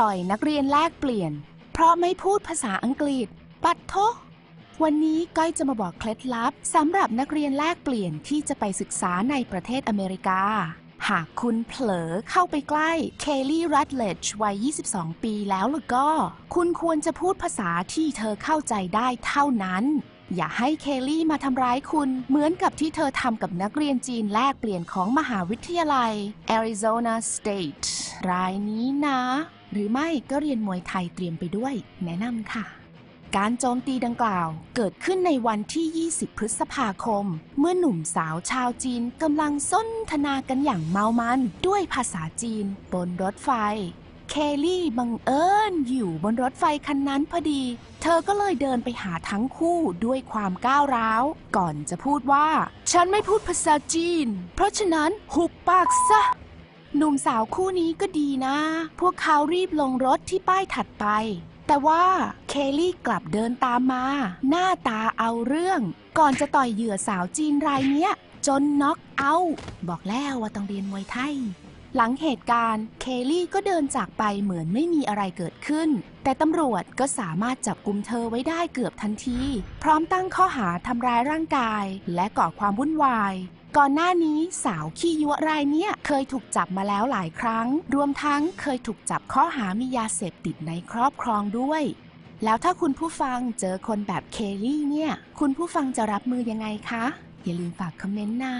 ต่อยนักเรียนแลกเปลี่ยน เพราะไม่พูดภาษาอังกฤษ ปัดโทวันนี้ก้อยจะมาบอกเคล็ดลับสำหรับนักเรียนแลกเปลี่ยนที่จะไปศึกษาในประเทศอเมริกา หากคุณเผลอเข้าไปใกล้เคลลี่รัตเลจวัย 22 ปีแล้วล่ะก็ คุณควรจะพูดภาษาที่เธอเข้าใจได้เท่านั้น อย่าให้เคลลี่มาทำร้ายคุณ เหมือนกับที่เธอทำกับนักเรียนจีนแลกเปลี่ยนของมหาวิทยาลัย Arizona State รายนี้นะ หรือไม่ก็เรียนมวยไทยเตรียมไปด้วย แนะนำค่ะการโจมตีดังกล่าวเกิดขึ้นในวันที่ 20 พฤษภาคม เมื่อหนุ่มสาวชาวจีนกำลังสนทนากันอย่างเมามัน ด้วยภาษาจีน บนรถไฟ เคลลี่บังเอิญอยู่บนรถไฟคันนั้นพอดี เธอก็เลยเดินไปหาทั้งคู่ด้วยความก้าวร้าว ก่อนจะพูดว่า ฉันไม่พูดภาษาจีน เพราะฉะนั้นหุบปากซะ หนุ่มสาวคู่นี้ก็ดีนะ พวกเขารีบลงรถที่ป้ายถัดไป แต่ว่าเคลลี่กลับเดินตามมา หน้าตาเอาเรื่อง ก่อนจะต่อยเหยื่อสาวจีนรายเนี้ย จนน็อกเอา บอกแล้วว่าต้องเรียนมวยไทย หลังเหตุการณ์ เคลลี่ก็เดินจากไปเหมือนไม่มีอะไรเกิดขึ้น แต่ตำรวจก็สามารถจับกลุ่มเธอไว้ได้เกือบทันที พร้อมตั้งข้อหาทำร้ายร่างกาย และก่อความวุ่นวาย ก่อนหน้านี้สาวขี้ยัวรายเนี้ยเคยถูกจับมาแล้วหลายครั้ง รวมทั้งเคยถูกจับข้อหามียาเสพติดในครอบครองด้วย แล้วถ้าคุณผู้ฟังเจอคนแบบเคลลี่เนี่ย คุณผู้ฟังจะรับมือยังไงคะ อย่าลืมฝากคอมเมนต์นะ